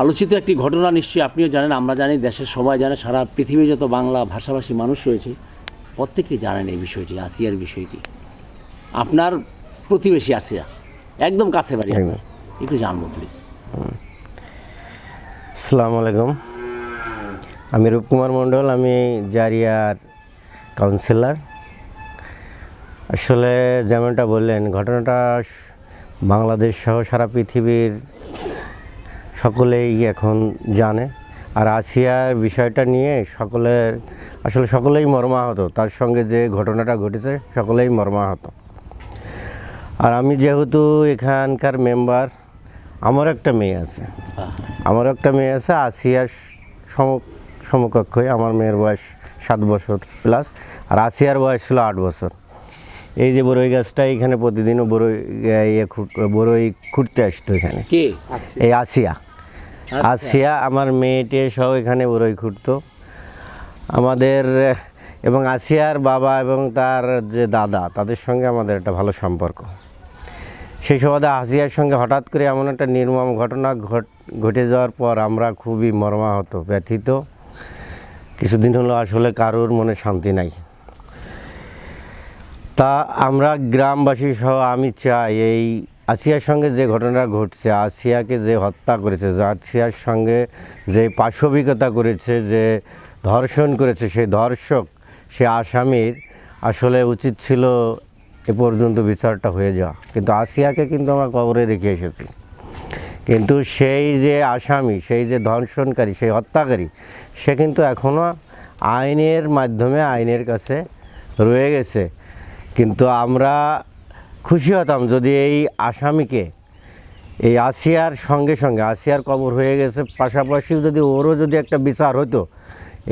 আলোচিত একটি ঘটনা নিশ্চয়ই আপনিও জানেন আমরা জানি দেশের সবাই জানে সারা পৃথিবী যত বাংলা ভাষাভাষী মানুষ রয়েছে প্রত্যেকেই জানেন এই বিষয়টি আসিয়ার বিষয়টি। আপনার প্রতিবেশী আসিয়া একদম কাছে বাড়ি। একটু জানব প্লিজ আসসালামু আলাইকুম। আমি রূপকুমার মণ্ডল আমি জারিয়ার কাউন্সিলর আসলে যেমনটা বললেন ঘটনাটা বাংলাদেশ সহ সারা পৃথিবীর সকলেই এখন জানে। আর আসিয়ার বিষয়টা নিয়ে সকলের আসলে সকলেই মর্মাহত। তার সঙ্গে যে ঘটনাটা ঘটেছে সকলেই মর্মাহত। আর আমি যেহেতু এখানকার মেম্বার আমার একটা মেয়ে আছে। আমার একটা মেয়ে আছে আসিয়ার সম সমকক্ষই আমার মেয়ের বয়স সাত বছর প্লাস আর আসিয়ার বয়স ছিল আট বছর। এই যে বড়ই গাছটা এখানে প্রতিদিনও বড়ই ইয়ে খুঁট বড়ই খুঁড়তে আসতো এখানে। কে? এই আসিয়া। আসিয়া আমার মেয়েটে সব এখানে বড়ই খুঁড়তো। আমাদের, এবং আসিয়ার বাবা এবং তার যে দাদা, তাদের সঙ্গে আমাদের একটা ভালো সম্পর্ক। সেই সুবাদে আসিয়ার সঙ্গে হঠাৎ করে এমন একটা নির্মম ঘটনা ঘট, ঘটে যাওয়ার পর আমরা খুবই মর্মাহত, ব্যথিত। কিছুদিন হলো আসলে কারোর মনে শান্তি নাই। তা আমরা গ্রামবাসী সহ আমি চাই এই আসিয়ার সঙ্গে যে ঘটনা ঘটছে, আসিয়াকে যে হত্যা করেছে আসিয়ার সঙ্গে যে পাশবিকতা করেছে, যে ধর্ষণ করেছে সেই ধর্ষক, সে আসামির, আসলে উচিত ছিল এ পর্যন্ত বিচারটা হয়ে যাওয়া। কিন্তু আসিয়াকে কিন্তু আমরা কবরে রেখে এসেছি। কিন্তু সেই যে আসামি, সেই যে ধর্ষণকারী, সেই হত্যাকারী, সে কিন্তু এখনও আইনের মাধ্যমে আইনের কাছে রয়ে গেছে। কিন্তু আমরা খুশি হতাম যদি এই আসামিকে, এই আসিয়ার সঙ্গে সঙ্গে, আসিয়ার কবর হয়ে গেছে। পাশাপাশি যদি ওরও যদি একটা বিচার হতো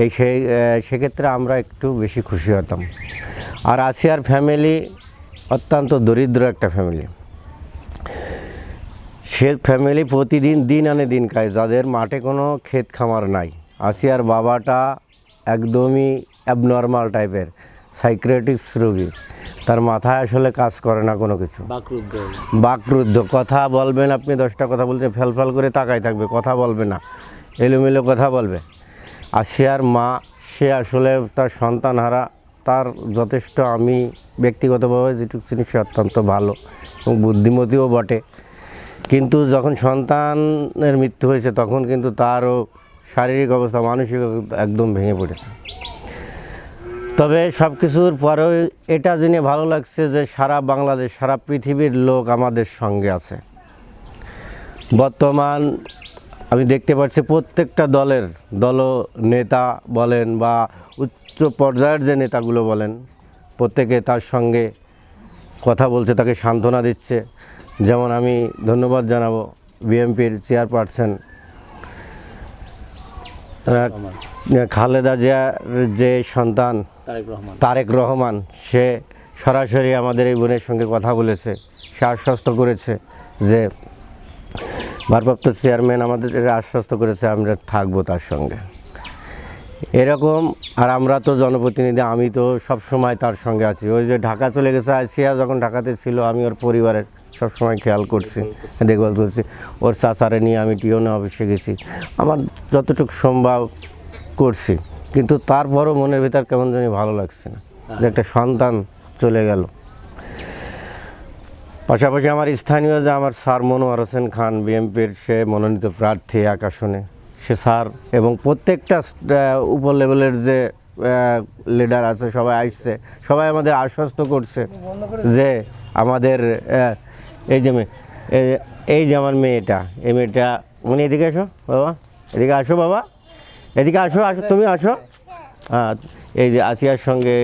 এই সেই সেক্ষেত্রে আমরা একটু বেশি খুশি হতাম। আর আসিয়ার ফ্যামিলি অত্যন্ত দরিদ্র একটা ফ্যামিলি। সে ফ্যামিলি প্রতিদিন, দিন আনে দিন খায়, যাদের মাঠে কোনো ক্ষেত খামার নাই। আসিয়ার বাবাটা একদমই অ্যাবনর্মাল টাইপের সাইক্রেটিক্স রোগী। তার মাথায় আসলে কাজ করে না কোনো কিছু। বাকরুদ্ধ। বাকরুদ্ধ। কথা বলবেন আপনি দশটা কথা বলছে ফেলফেল করে তাকাই থাকবে কথা বলবে না। এলোমেলো কথা বলবে। আর সে আর মা সে আসলে তার সন্তান হারা তার যথেষ্ট আমি ব্যক্তিগতভাবে যেটুকু চিনি সে অত্যন্ত ভালো এবং বুদ্ধিমতীও বটে। কিন্তু যখন সন্তানের মৃত্যু হয়েছে তখন কিন্তু তারও শারীরিক অবস্থা মানসিক একদম ভেঙে পড়েছে। তবে সব কিছুর পরেও এটা জেনে ভালো লাগছে যে সারা বাংলাদেশ, সারা পৃথিবীর লোক আমাদের সঙ্গে আছে। বর্তমান আমি দেখতে পাচ্ছি প্রত্যেকটা দলের দল নেতা বলেন বা উচ্চ পর্যায়ের যে নেতাগুলো বলেন, প্রত্যেকে তার সঙ্গে কথা বলছে, তাকে সান্ত্বনা দিচ্ছে। যেমন আমি ধন্যবাদ জানাব বিএমপির চেয়ারপারসন খালেদা জিয়ার যে সন্তান তারেক রহমান। সে সরাসরি আমাদের এই বোনের সঙ্গে কথা বলেছে, সে আশ্বস্ত করেছে যে ভারপ্রাপ্ত চেয়ারম্যান আমাদের আশ্বস্ত করেছে আমরা থাকব তার সঙ্গে। এরকম, আর আমরা তো জনপ্রতিনিধি, আমি তো সব সময় তার সঙ্গে আছি। ওই যে ঢাকা চলে গেছে আসিয়া যখন ঢাকাতে ছিল, আমি ওর পরিবারের সব সময় খেয়াল করছি, দেখভাল করছি। ওর চাচারে নিয়ে আমি টিওনে অফিসে গেছি। আমার যতটুকু সম্ভব করছি। কিন্তু তারপরও মনের ভিতর কেমন জানি ভালো লাগছে না, যে একটা সন্তান চলে গেল। পাশাপাশি আমার স্থানীয় যে আমার স্যার মনোয়ার হোসেন খান, বিএমপির সে মনোনীত প্রার্থী আসনে সে স্যার এবং প্রত্যেকটা উপর লেভেলের যে লিডার আছে, সবাই আসছে, সবাই আমাদের আশ্বস্ত করছে যে আমাদের এই যে এই যে আমার মেয়েটা, এই মেয়েটা মানে এদিকে আসো বাবা, এদিকে আসো বাবা। এদিকে আসো আসো তুমি আসো। হ্যাঁ এই যে আসিয়ার সঙ্গে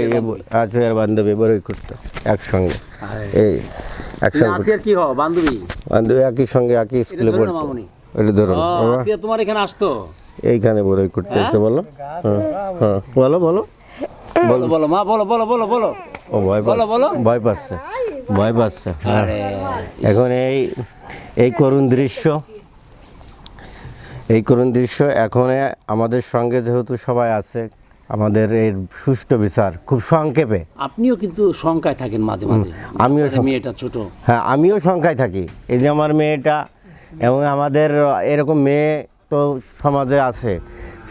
আসিয়ার বান্ধবী বড়ই করতো একসঙ্গে। এই একসঙ্গে আসিয়ার কি হও বান্ধবী? বান্ধবী একই সঙ্গে একই স্কুলে পড়তো। এটা ধরুন আসিয়া তোমার এখানে আসতো? এইখানে বড়ই করতে হতো বলো। হ্যাঁ হ্যাঁ বলো বলো। বলো বলো মা বলো বলো বলো বলো। ও ভয় বলো, বলো। ভয় পাচ্ছে ভয় পাচ্ছে। হ্যাঁ। এখন এই এই করুণ দৃশ্য। এই করুণ দৃশ্য এখন আমাদের সঙ্গে যেহেতু সবাই আছে আমাদের এর সুষ্ঠু বিচার খুব সংক্ষেপে। আপনিও কিন্তু শঙ্কায় থাকেন মাঝে মাঝে। আমিও মেয়েটা ছোট। হ্যাঁ আমিও সংখ্যায় থাকি। এই যে আমার মেয়েটা এবং আমাদের এরকম মেয়ে তো সমাজে আছে।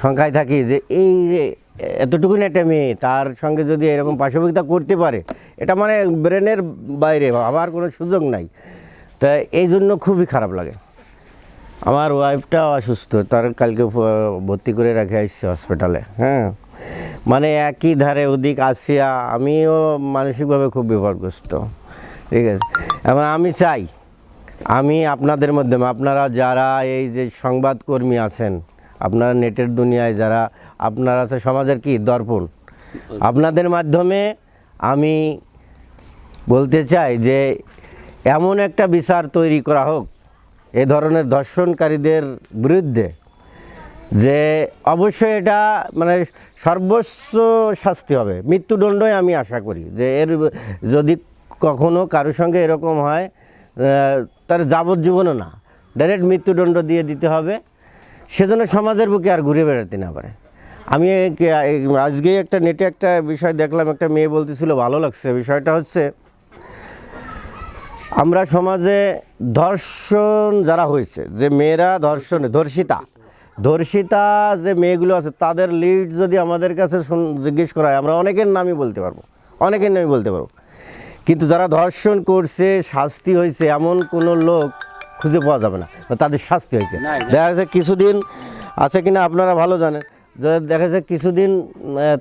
সংখ্যায় থাকি যে এই যে এতটুকুন একটা মেয়ে তার সঙ্গে যদি এরকম পাশবিকতা করতে পারে এটা মানে ব্রেনের বাইরে আবার কোনো সুযোগ নাই। তা এই জন্য খুবই খারাপ লাগে। আমার ওয়াইফটাও অসুস্থ, তার কালকে ভর্তি করে রেখে আসছি হসপিটালে হ্যাঁ। মানে একই ধারে ওদিক আসিয়া আমিও মানসিকভাবে খুব বিপদগ্রস্ত ঠিক আছে। এবং আমি চাই, আমি আপনাদের মাধ্যমে আপনারা যারা এই যে সংবাদকর্মী আছেন, আপনারা নেটের দুনিয়ায় যারা, আপনারা আছে সমাজের কি? দর্পণ। আপনাদের মাধ্যমে আমি বলতে চাই যে, এমন একটা বিচার তৈরি করা হোক এ ধরনের ধর্ষণকারীদের বিরুদ্ধে যে অবশ্যই এটা মানে সর্বোচ্চ শাস্তি হবে। মৃত্যুদণ্ডই আমি আশা করি যে এর যদি কখনো কারোর সঙ্গে এরকম হয় তার যাবজ্জীবনও না। ডাইরেক্ট মৃত্যুদণ্ড দিয়ে দিতে হবে। সেজন্য সমাজের বুকে আর ঘুরে বেড়াতে না পারে। আমি আজকেই একটা নেটে একটা বিষয় দেখলাম, একটা মেয়ে বলতেছিল, ভালো লাগছে। বিষয়টা হচ্ছে আমরা সমাজে ধর্ষণ যারা হয়েছে যে মেয়েরা ধর্ষণ ধর্ষিতা ধর্ষিতা যে মেয়েগুলো আছে তাদের লিড যদি আমাদের কাছে জিজ্ঞেস করা হয় আমরা অনেকের নামই বলতে পারব অনেকের নামই বলতে পারব কিন্তু যারা ধর্ষণ করছে শাস্তি হয়েছে এমন কোনো লোক খুঁজে পাওয়া যাবে না বা তাদের শাস্তি হয়েছে। দেখা যাচ্ছে কিছুদিন আছে কিনা আপনারা ভালো জানেন দেখা যাচ্ছে কিছুদিন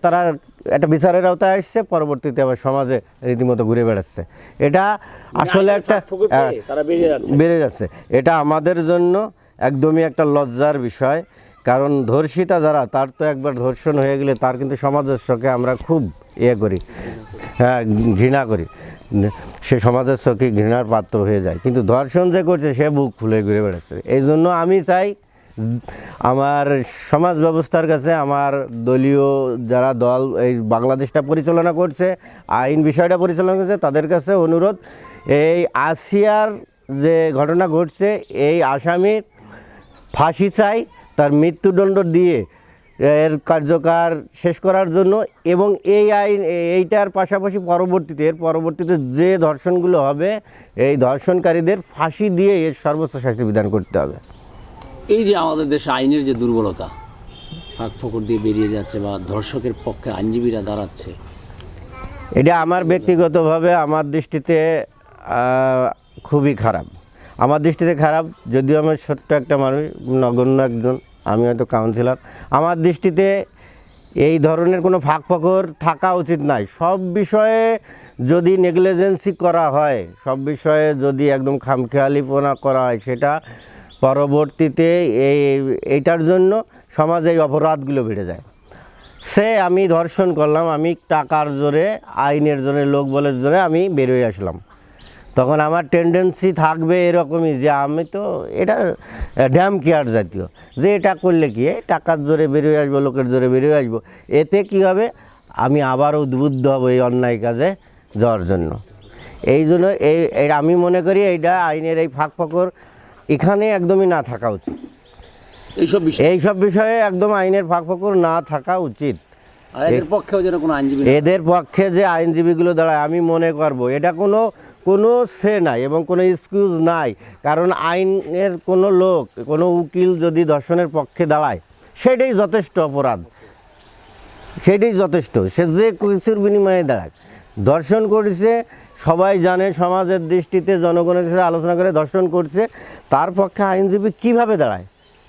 তারা একটা বিচারের আওতায় আসছে পরবর্তীতে আবার সমাজে রীতিমতো ঘুরে বেড়াচ্ছে। এটা আসলে একটা বেড়ে যাচ্ছে। এটা আমাদের জন্য একদমই একটা লজ্জার বিষয় কারণ ধর্ষিতা যারা তার তো একবার ধর্ষণ হয়ে গেলে তার কিন্তু সমাজের চোখে আমরা খুব ইয়ে করি হ্যাঁ ঘৃণা করি। সে সমাজের চোখে ঘৃণার পাত্র হয়ে যায়। কিন্তু ধর্ষণ যে করছে সে বুক ফুলে ঘুরে বেড়াচ্ছে। এই জন্য আমি চাই আমার সমাজ ব্যবস্থার কাছে আমার দলীয় যারা দল এই বাংলাদেশটা পরিচালনা করছে, আইন বিষয়টা পরিচালনা করছে, তাদের কাছে অনুরোধ, এই আসিয়ার যে ঘটনা ঘটছে, এই আসামির ফাঁসি চাই, তার মৃত্যুদণ্ড দিয়ে এর কার্যকার শেষ করার জন্য এবং এই আইন, এইটার পাশাপাশি পরবর্তীতে, এর পরবর্তীতে যে ধর্ষণগুলো হবে, এই ধর্ষণকারীদের ফাঁসি দিয়ে এর সর্বোচ্চ শাস্তি বিধান করতে হবে। এই যে আমাদের দেশে আইনের যে দুর্বলতা, ফাঁক ফোকর দিয়ে বেরিয়ে যাচ্ছে বা ধর্ষকের পক্ষে আইনজীবীরা দাঁড়াচ্ছে। এটা আমার ব্যক্তিগতভাবে আমার দৃষ্টিতে খুবই খারাপ। আমার দৃষ্টিতে খারাপ, যদিও আমি ছোট্ট একটা মানুষ, নগণ্য একজন, আমি হয়তো কাউন্সিলর আমার দৃষ্টিতে এই ধরনের কোনো ফাঁক ফকর থাকা উচিত নাই। সব বিষয়ে যদি নেগলিজেন্সি করা হয়, সব বিষয়ে যদি একদম খামখেয়ালিপনা করা হয়, সেটা পরবর্তীতে এই, এইটার জন্য সমাজে এই অপরাধগুলো বেড়ে যায়। সে আমি ধর্ষণ করলাম, আমি টাকার জোরে, আইনের জোরে, লোক বলের জোরে আমি বেরোয় আসলাম। তখন আমার টেন্ডেন্সি থাকবে এরকমই যে আমি তো এটা ড্যাম কেয়ার জাতীয়। যে এটা করলে কি টাকার জোরে বেরোয় আসব, লোকের জোরে বেরোয় আসব। এতে কি হবে? আমি আবার উদ্বুদ্ধ হব এই অন্যায় কাজে যাওয়ার জন্য। এই জন্য এই আমি মনে করি এইটা আইনের এই ফাঁক ফকর এখানে একদমই না থাকা উচিত। এইসব বিষয়? এই সব বিষয়ে একদম আইনের ফাঁক ফকর না থাকা উচিত। এদের পক্ষেও যেন কোনো আইনজীবী এদের পক্ষে যে আইনজীবীগুলো দাঁড়ায় আমি মনে করব এটা কোনো কোনো সে নাই এবং কোনো এক্সকিউজ নাই। কারণ আইনের কোনো লোক কোনো উকিল যদি দর্শনের পক্ষে দাঁড়ায় সেটাই যথেষ্ট অপরাধ। সেটাই যথেষ্ট। সে যে কিছুর বিনিময়ে দাঁড়ায়। দর্শন করেছে সবাই জানে, সমাজের দৃষ্টিতে জনগণের সাথে আলোচনা করে দর্শন করছে। তার পক্ষে আইনজীবী কীভাবে দাঁড়ায়?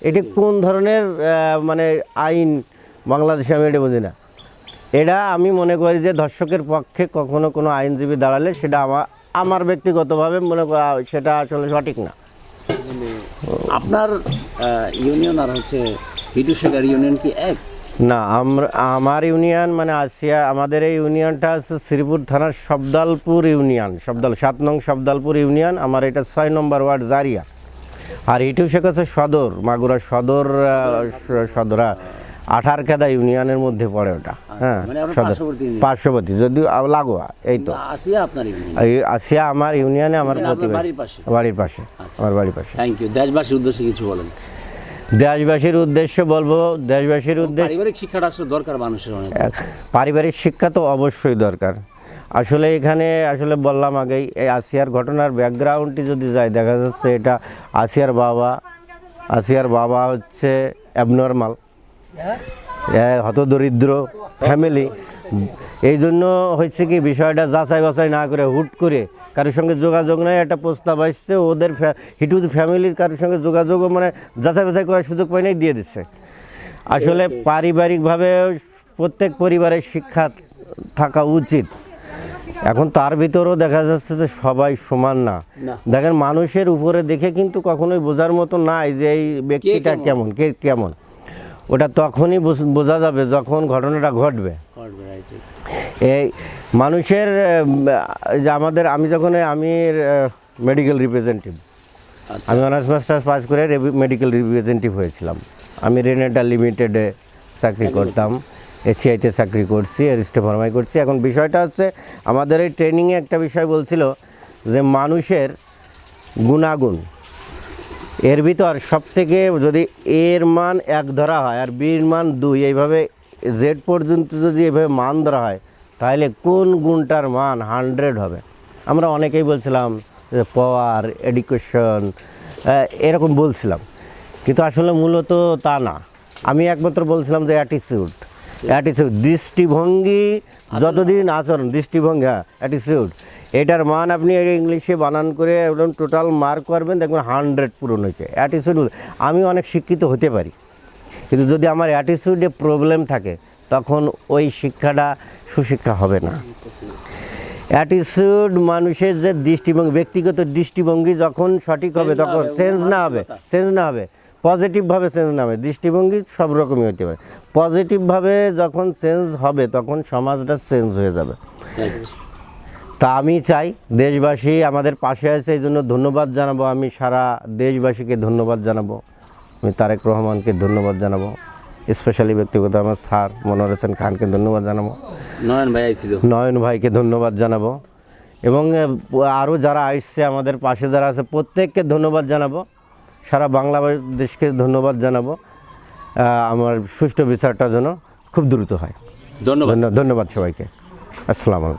এটি কোন ধরনের মানে আইন বাংলাদেশে আমি এটা বুঝি না। এটা আমি মনে করি যে দর্শকের পক্ষে কখনো কোনো আইনজীবী দাঁড়ালে সেটা আমার আমার ব্যক্তিগতভাবে মনে সেটা আসলে সঠিক না। আপনার ইউনিয়ন আর হচ্ছে হিটু শেখার ইউনিয়ন কি এক? না আমরা আমার ইউনিয়ন মানে আসিয়া আমাদের এই ইউনিয়নটা হচ্ছে শ্রীপুর থানার শব্দালপুর ইউনিয়ন শব্দাল সাত নং শব্দালপুর ইউনিয়ন আমার এটা ছয় নম্বর ওয়ার্ড জারিয়া। আর ইটু শেখ হচ্ছে সদর মাগুরা সদর সদরা আঠার কেদা ইউনিয়নের মধ্যে পড়ে ওটা হ্যাঁ মানে সদর। পার্শ্ববর্তী যদিও লাগোয়া এই তো। আসিয়া আমার ইউনিয়নে আমার মানে প্রতিবেশী বাড়ির পাশে। বাড়ির পাশে আমার বাড়ির পাশে। থ্যাংক ইউ দেশবাসীর উদ্দেশ্যে কিছু বলেন। দেশবাসীর উদ্দেশ্যে বলব দেশবাসীর উদ্দেশ্যে পারিবারিক শিক্ষাটা আসলে দরকার মানুষের অনেক। পারিবারিক শিক্ষা তো অবশ্যই দরকার। আসলে এখানে আসলে বললাম আগেই এই আসিয়ার ঘটনার ব্যাকগ্রাউন্ডটি যদি যায় দেখা যাচ্ছে এটা আসিয়ার বাবা। আসিয়ার বাবা হচ্ছে অ্যাবনর্মাল হতদরিদ্র ফ্যামিলি এই জন্য হচ্ছে কি বিষয়টা যাচাই বাছাই না করে হুট করে কারোর সঙ্গে যোগাযোগ নেই একটা প্রস্তাব আসছে ওদের হিটুদ ফ্যামিলির কারোর সঙ্গে যোগাযোগও মানে যাচাই বাছাই করার সুযোগ পাই নাই দিয়ে দিচ্ছে। আসলে পারিবারিকভাবে প্রত্যেক পরিবারের শিক্ষা থাকা উচিত। এখন তার ভিতরেও দেখা যাচ্ছে যে সবাই সমান না। দেখেন মানুষের উপরে দেখে কিন্তু কখনোই বোঝার মতো নাই যে এই ব্যক্তিটা? কেমন কে কেমন। ওটা তখনই বোঝা যাবে যখন ঘটনাটা ঘটবে। এই মানুষের যে আমাদের আমি যখন আমি মেডিকেল রিপ্রেজেন্টেটিভ আচ্ছা। আমি অনার্স মাস্টার্স পাস করে মেডিকেল রিপ্রেজেন্টেটিভ হয়েছিলাম। আমি রেনেটা লিমিটেডে চাকরি করতাম এসিআইতে চাকরি করছি এরিস্টে ফরমাই করছি। এখন বিষয়টা হচ্ছে আমাদের এই ট্রেনিংয়ে একটা বিষয় বলছিল যে মানুষের গুণাগুণ এর ভিতর সব থেকে যদি এর মান এক ধরা হয় আর বির মান দুই এইভাবে জেড পর্যন্ত যদি এভাবে মান ধরা হয় তাহলে কোন গুণটার মান হান্ড্রেড হবে? আমরা অনেকেই বলছিলাম যে পাওয়ার এডুকেশন এরকম বলছিলাম। কিন্তু আসলে মূলত তা না। আমি একমাত্র বলছিলাম যে অ্যাটিচিউড অ্যাটিচিউড দৃষ্টিভঙ্গি যতদিন আচরণ দৃষ্টিভঙ্গি হ্যাঁ অ্যাটিচিউড এটার মান আপনি ইংলিশে বানান করে একদম টোটাল মার্ক করবেন দেখবেন হান্ড্রেড পূরণ হয়েছে। অ্যাটিচিউড আমি অনেক শিক্ষিত হতে পারি। কিন্তু যদি আমার অ্যাটিচিউডে প্রবলেম থাকে তখন ওই শিক্ষাটা সুশিক্ষা হবে না। অ্যাটিচিউড মানুষের যে দৃষ্টিভঙ্গি ব্যক্তিগত দৃষ্টিভঙ্গি যখন সঠিক হবে তখন চেঞ্জ না হবে চেঞ্জ না হবে। পজিটিভভাবে চেঞ্জ না হবে দৃষ্টিভঙ্গি সব রকমই হতে পারে। পজিটিভভাবে যখন চেঞ্জ হবে তখন সমাজটা চেঞ্জ হয়ে যাবে। তা আমি চাই দেশবাসী আমাদের পাশে আছে এই জন্য ধন্যবাদ জানাব। আমি সারা দেশবাসীকে ধন্যবাদ জানাব। আমি তারেক রহমানকে ধন্যবাদ জানাব। স্পেশালি ব্যক্তিগত আমার স্যার মনোয়ার হোসেন খানকে ধন্যবাদ জানাব। নয়ন ভাই আইছিল। নয়ন ভাইকে ধন্যবাদ জানাব। এবং আরও যারা আসছে আমাদের পাশে যারা আছে প্রত্যেককে ধন্যবাদ জানাব। সারা বাংলাদেশকে ধন্যবাদ জানাব। আমার সুষ্ঠু বিচারটা যেন খুব দ্রুত হয়। ধন্যবাদ। ধন্য- ধন্যবাদ সবাইকে। আসসালামু